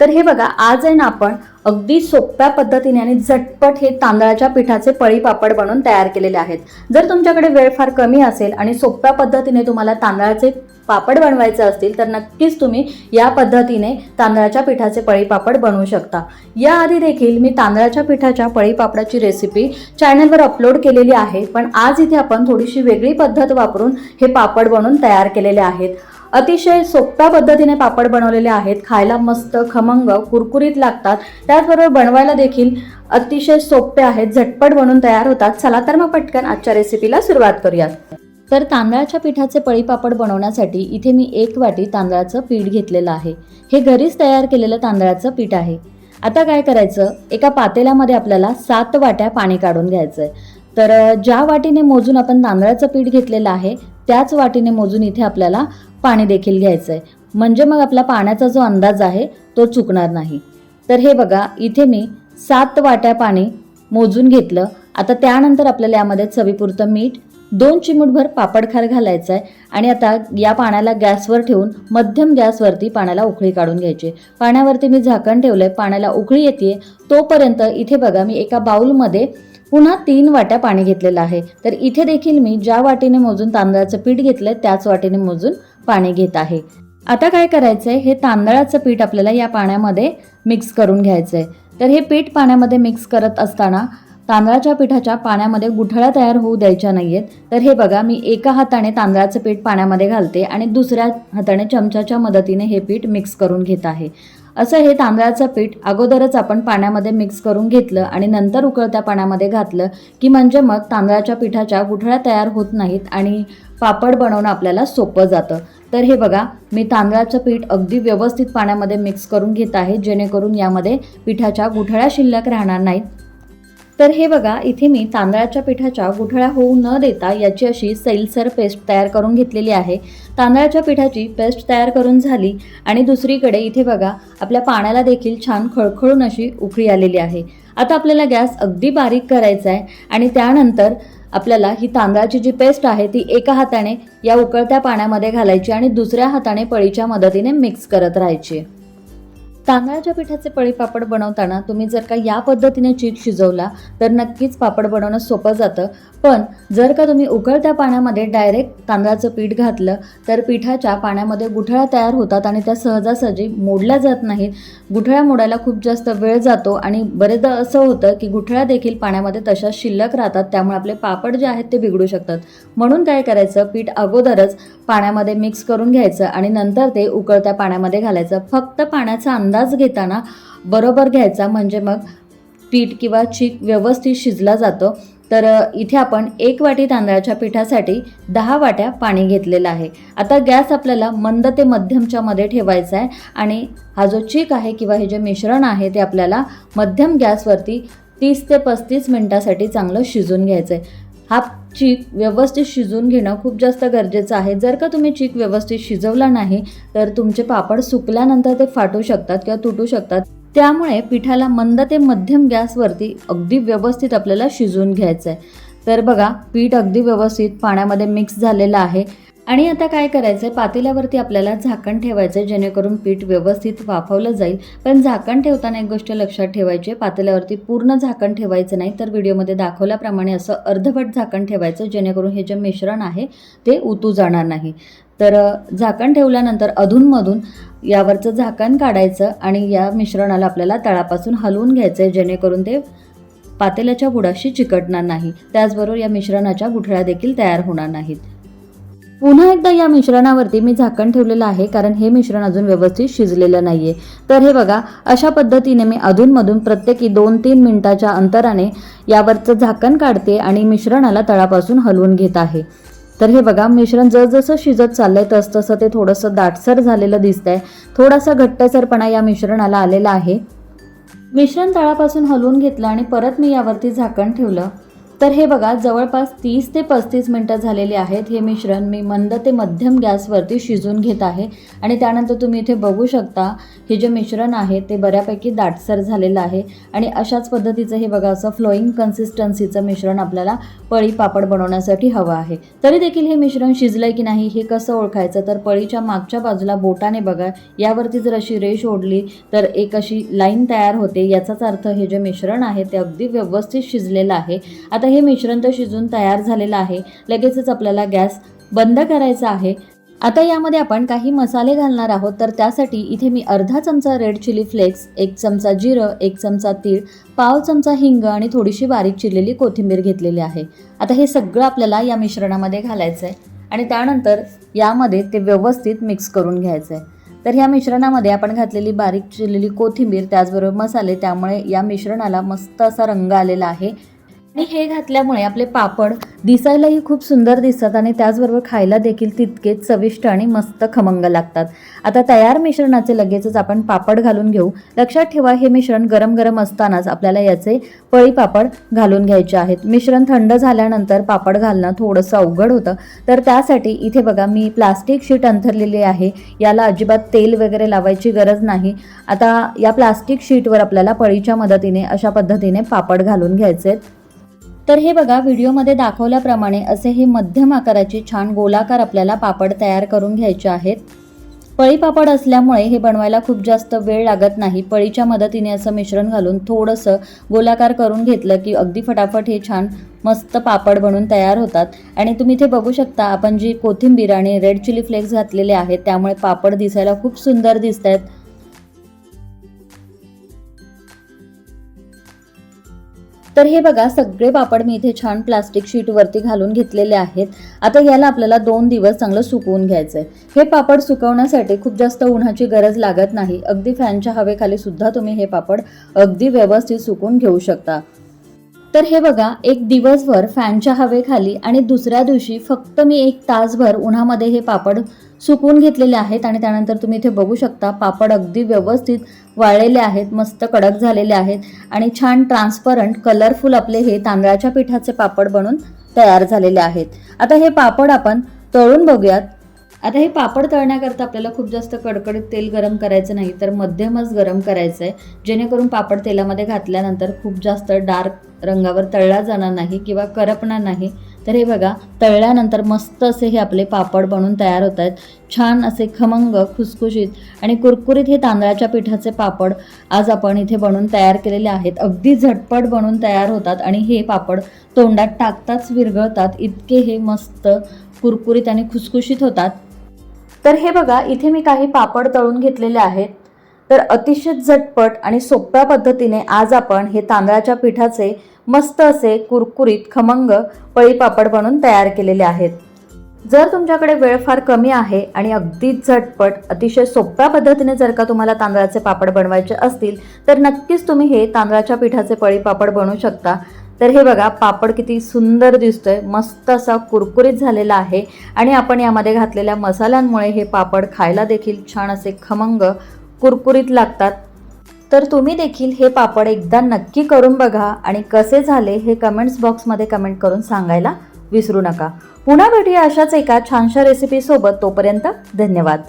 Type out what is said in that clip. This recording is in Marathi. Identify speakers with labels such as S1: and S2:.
S1: तर हे बघा आज आहे ना आपण अगदी सोप्या पद्धतीने आणि झटपट हे तांदळाच्या पिठाचे पळी पापड बनवून तयार केलेले आहेत. जर तुमच्याकडे वेळ फार कमी असेल आणि सोप्या पद्धतीने तुम्हाला तांदळाचे पापड बनवायचे असतील तर नक्कीच तुम्ही या पद्धतीने तांदळाच्या पिठाचे पळी पापड बनवू शकता. याआधी देखील मी तांदळाच्या पिठाच्या पळी पापडाची रेसिपी चॅनलवर अपलोड केलेली आहे पण आज इथे आपण थोडीशी वेगळी पद्धत वापरून हे पापड बनवून तयार केलेले आहेत. अतिशय सोप्या पद्धतीने पापड बनवलेले आहेत. खायला मस्त खमंग कुरकुरीत लागतात. त्याचबरोबर बनवायला देखील अतिशय सोपे आहेत. झटपट बनून तयार होतात. चला तर मग पटकन आजच्या रेसिपीला सुरुवात करूयात. तर तांदळाच्या पिठाचे पळीपापड बनवण्यासाठी इथे मी एक वाटी तांदळाचं पीठ घेतलेलं आहे. हे घरीच तयार केलेलं तांदळाचं पीठ आहे. आता काय करायचं? एका पातेल्यामध्ये आपल्याला सात वाट्या पाणी काढून घ्यायचं आहे तर ज्या वाटीने मोजून आपण तांदळाचं पीठ घेतलेलं आहे त्याच वाटीने मोजून इथे आपल्याला पाणी देखील घ्यायचं आहे म्हणजे मग आपला पाण्याचा जो अंदाज आहे तो चुकणार नाही. तर हे बघा इथे मी सात वाट्या पाणी मोजून घेतलं. आता त्यानंतर आपल्याला यामध्ये चवीपुरतं मीठ दोन चिमूटभर पापडखार घालायचा आहे आणि आता या पाण्याला गॅसवर ठेवून मध्यम गॅसवरती पाण्याला उकळी काढून घ्यायची. पाण्यावरती मी झाकण ठेवलं आहे पाण्याला उकळी येते तोपर्यंत इथे बघा मी एका बाऊलमध्ये पुन्हा तीन वाट्या पाणी घेतलेलं आहे. तर इथे देखील मी ज्या वाटीने मोजून तांदळाचं पीठ घेतलंय त्याच वाटीने मोजून पाणी घेत आहे. आता काय करायचंय? हे तांदळाचं पीठ आपल्याला या पाण्यामध्ये मिक्स करून घ्यायचंय. तर हे पीठ पाण्यामध्ये मिक्स करत असताना तांदळाच्या पिठाच्या पाण्यामध्ये गुठळ्या तयार होऊ द्यायच्या नाहीयेत. तर हे बघा मी एका हाताने तांदळाचं पीठ पाण्यामध्ये घालते आणि दुसऱ्या हाताने चमच्याच्या मदतीने हे पीठ मिक्स करून घेत आहे. असं हे तांदळाचं पीठ अगोदरच आपण पाण्यामध्ये मिक्स करून घेतलं आणि नंतर उकळत्या पाण्यामध्ये घातलं की म्हणजे मग तांदळाच्या पिठाच्या गुठळ्या तयार होत नाहीत आणि पापड बनवणं आपल्याला सोपं जातं. तर हे बघा मी तांदळाचं पीठ अगदी व्यवस्थित पाण्यामध्ये मिक्स करून घेत आहे जेणेकरून यामध्ये पिठाच्या गुठळ्या शिल्लक राहणार नाहीत. तर हे बघा इथे मी तांदळाच्या पिठाच्या गुठळ्या होऊ न देता याची अशी सैलसर पेस्ट तयार करून घेतलेली आहे. तांदळाच्या पिठाची पेस्ट तयार करून झाली आणि दुसरीकडे इथे बघा आपल्या पाण्याला देखील छान खळखळून अशी उकळी आलेली आहे. आता आपल्याला गॅस अगदी बारीक करायचा आहे आणि त्यानंतर आपल्याला ही तांदळाची जी पेस्ट आहे ती एका हाताने या उकळत्या पाण्यामध्ये घालायची आणि दुसऱ्या हाताने पळीच्या मदतीने मिक्स करत राहायची. तांदळाच्या पिठाचे पळी पापड बनवताना तुम्ही जर का या पद्धतीने चीक शिजवला तर नक्कीच पापड बनवणं सोपं जातं. पण जर का तुम्ही उकळत्या पाण्यामध्ये डायरेक्ट तांदळाचं पीठ घातलं तर पिठाच्या पाण्यामध्ये गुठळ्या तयार होतात आणि त्या सहजासहजी मोडल्या जात नाहीत. गुठळ्या मोडायला खूप जास्त वेळ जातो आणि बरेचदा असं होतं की गुठळ्या देखील पाण्यामध्ये तशा शिल्लक राहतात त्यामुळे आपले पापड जे आहेत ते बिघडू शकतात. म्हणून काय करायचं पीठ अगोदरच पाण्यामध्ये मिक्स करून घ्यायचं आणि नंतर ते उकळत्या पाण्यामध्ये घालायचं. फक्त पाण्याचा अंदाज घेताना बरोबर घ्यायचा म्हणजे मग पीठ किंवा चीक व्यवस्थित शिजला जातो. तर इथे आपण एक वाटी तांदळाच्या पिठासाठी दहा वाट्या पाणी घेतलेलं आहे. आता गॅस आपल्याला मंद ते मध्यमच्या मध्ये ठेवायचा आहे आणि हा जो चीक आहे किंवा हे जे मिश्रण आहे ते आपल्याला मध्यम गॅसवरती तीस ते पस्तीस मिनटासाठी चांगलं शिजून घ्यायचं आहे हा चीक व्यवस्थित शिजून घेणं खूप जास्त गरजेचं आहे. जर का तुम्ही चीक व्यवस्थित शिजवला नाही तर तुमचे पापड सुकल्यानंतर ते फाटू शकतात किंवा तुटू शकतात. त्यामुळे पिठाला मंद ते मध्यम गॅसवरती अगदी व्यवस्थित आपल्याला शिजवून घ्यायचं आहे तर बघा पीठ अगदी व्यवस्थित पाण्यामध्ये मिक्स झालेलं आहे. आणि आता काय करायचं आहे पातेल्यावरती आपल्याला झाकण ठेवायचं आहे जेणेकरून पीठ व्यवस्थित वाफवलं जाईल. पण झाकण ठेवताना एक गोष्ट लक्षात ठेवायची पातेल्यावरती पूर्ण झाकण ठेवायचं नाही तर व्हिडिओमध्ये दाखवल्याप्रमाणे असं अर्धवट झाकण ठेवायचं जेणेकरून हे जे मिश्रण आहे ते उतू जाणार नाही. तर झाकण ठेवल्यानंतर अधूनमधून यावरचं झाकण काढायचं आणि या मिश्रणाला आपल्याला तळापासून हलवून घ्यायचं आहे जेणेकरून ते पातेल्याच्या बुडाशी चिकटणार नाही. त्याचबरोबर या मिश्रणाच्या गुठळ्या देखील तयार होणार नाहीत. पुन्हा एकदा या मिश्रणावरती मी झाकण ठेवलेलं आहे कारण हे मिश्रण अजून व्यवस्थित शिजलेलं नाहीये. तर हे बघा अशा पद्धतीने मी अधूनमधून प्रत्येकी दोन तीन मिनिटाच्या अंतराने यावरचं झाकण काढते आणि मिश्रणाला तळापासून हलवून घेत आहे. तर हे बघा मिश्रण जसजसं शिजत चाललंय तसतसं ते थोडंसं दाटसर झालेलं दिसतंय. थोडासा घट्टसरपणा या मिश्रणाला आलेला आहे. मिश्रण तळापासून हलवून घेतलं आणि परत मी यावरती झाकण ठेवलं. तर हे बघा जवळपास तीस ते पस्तीस मिनटं झालेली आहेत. हे मिश्रण मी मंद ते मध्यम गॅसवरती शिजून घेत आहे. आणि त्यानंतर तुम्ही इथे बघू शकता हे जे मिश्रण आहे ते बऱ्यापैकी दाटसर झालेलं आहे. आणि अशाच पद्धतीचं हे बघा असं फ्लोईंग कन्सिस्टन्सीचं मिश्रण आपल्याला पळी पापड बनवण्यासाठी हवं आहे. तरी देखील हे मिश्रण शिजलंय की नाही हे कसं ओळखायचं? तर पळीच्या मागच्या बाजूला बोटाने बघा यावरती जर अशी रेष ओढली तर एक अशी लाईन तयार होते. याचाच अर्थ हे जे मिश्रण आहे ते अगदी व्यवस्थित शिजलेलं आहे. आता हे मिश्रण तर शिजून तयार झालेलं आहे. लगेचच आपल्याला गॅस बंद करायचा आहे. आता यामध्ये आपण काही मसाले घालणार आहोत. तर त्यासाठी इथे मी अर्धा चमचा रेड चिली फ्लेक्स एक चमचा जिरं एक चमचा तीळ पाव चमचा हिंग आणि थोडीशी बारीक चिरलेली कोथिंबीर घेतलेली आहे. आता हे सगळं आपल्याला या मिश्रणामध्ये घालायचं आहे आणि त्यानंतर यामध्ये ते व्यवस्थित मिक्स करून घ्यायचं आहे तर ह्या मिश्रणामध्ये आपण घातलेली बारीक चिरलेली कोथिंबीर त्याचबरोबर मसाले त्यामुळे या मिश्रणाला मस्त असा रंग आलेला आहे. आणि हे घातल्यामुळे आपले पापड दिसायलाही खूप सुंदर दिसतात आणि त्याचबरोबर खायला देखील तितकेच चविष्ट आणि मस्त खमंग लागतात. आता तयार मिश्रणाचे लगेचच आपण पापड घालून घेऊ. लक्षात ठेवा हे मिश्रण गरम गरम असतानाच आपल्याला याचे पळी पापड घालून घ्यायचे आहेत. मिश्रण थंड झाल्यानंतर पापड घालणं थोडंसं अवघड होतं. तर त्यासाठी इथे बघा मी प्लास्टिक शीट अंथरलेली आहे. याला अजिबात तेल वगैरे लावायची गरज नाही. आता या प्लास्टिक शीटवर आपल्याला पळीच्या मदतीने अशा पद्धतीने पापड घालून घ्यायचे आहेत. तर हे बघा व्हिडिओमध्ये दाखवल्याप्रमाणे असे हे मध्यम आकाराचे छान गोलाकार आपल्याला पापड तयार करून घ्यायचे आहेत. पळी पापड असल्यामुळे हे बनवायला खूप जास्त वेळ लागत नाही. पळीच्या मदतीने असं मिश्रण घालून थोडंसं गोलाकार करून घेतलं की अगदी फटाफट हे छान मस्त पापड बनून तयार होतात. आणि तुम्ही इथे बघू शकता आपण जी कोथिंबीर आणि रेड चिली फ्लेक्स घातलेले आहेत त्यामुळे पापड दिसायला खूप सुंदर दिसत आहेत तर हे बघा सगळे पापड मी इथे छान प्लास्टिक शीटवरती घालून घेतलेले आहेत. आता याला आपल्याला दोन दिवस चांगलं सुकवून घ्यायचं आहे हे पापड सुकवण्यासाठी खूप जास्त उन्हाची गरज लागत नाही. अगदी फॅनच्या हवेखाली सुद्धा तुम्ही हे पापड अगदी व्यवस्थित सुकवून घेऊ शकता. तर हे बघा एक दिवसभर फॅनच्या हवेखाली आणि दुसऱ्या दिवशी फक्त मी एक तासभर उन्हामध्ये हे पापड सुकवून घेतलेले आहेत आणि त्यानंतर तुम्ही इथे बघू शकता पापड अगदी व्यवस्थित वाळलेले आहेत मस्त कडक झालेले आहेत आणि छान ट्रान्सपरंट कलरफुल आपले हे तांदळाच्या पिठाचे पापड बनून तयार झालेले आहेत. आता हे पापड आपण तळून बघूयात. आता हे पापड तळण्याकरता आपल्याला खूप जास्त कडकडीत तेल गरम करायचं नाही तर मध्यमच गरम करायचं आहे जेणेकरून पापड तेलामध्ये घातल्यानंतर खूप जास्त डार्क रंगावर तळला जाणार नाही किंवा करपणार नाही. तर हे बघा तळल्यानंतर मस्त असे हे आपले पापड बनून तयार होत आहेत. छान असे खमंग खुसखुशीत आणि कुरकुरीत हे तांदळाच्या पिठाचे पापड आज आपण इथे बनवून तयार केलेले आहेत. अगदी झटपट बनवून तयार होतात आणि हे पापड तोंडात टाकताच विरघळतात. इतके हे मस्त कुरकुरीत आणि खुसखुशीत होतात. तर हे बघा इथे मी काही पापड तळून घेतलेले आहेत. तर अतिशय झटपट आणि सोप्या पद्धतीने आज आपण हे तांदळाच्या पिठाचे मस्त असे कुरकुरीत खमंग पळी पापड बनवून तयार केलेले आहेत. जर तुमच्याकडे वेळ फार कमी आहे आणि अगदीच झटपट अतिशय सोप्या पद्धतीने जर का तुम्हाला तांदळाचे पापड बनवायचे असतील तर नक्कीच तुम्ही हे तांदळाच्या पिठाचे पळी पापड बनवू शकता. तर हे बघा पापड किती सुंदर दिसतोय. मस्त असा कुरकुरीत झालेला आहे. आणि आपण यामध्ये घातलेल्या मसाल्यांमुळे हे पापड खायला देखील छान असे खमंग कुरकुरीत लागतात. तर तुम्ही देखील हे पापड एकदा नक्की करून बघा आणि कसे झाले हे कमेंट्स बॉक्समध्ये कमेंट करून सांगायला विसरू नका. पुन्हा भेटूया अशाच एका छानशा रेसिपीसोबत तोपर्यंत धन्यवाद.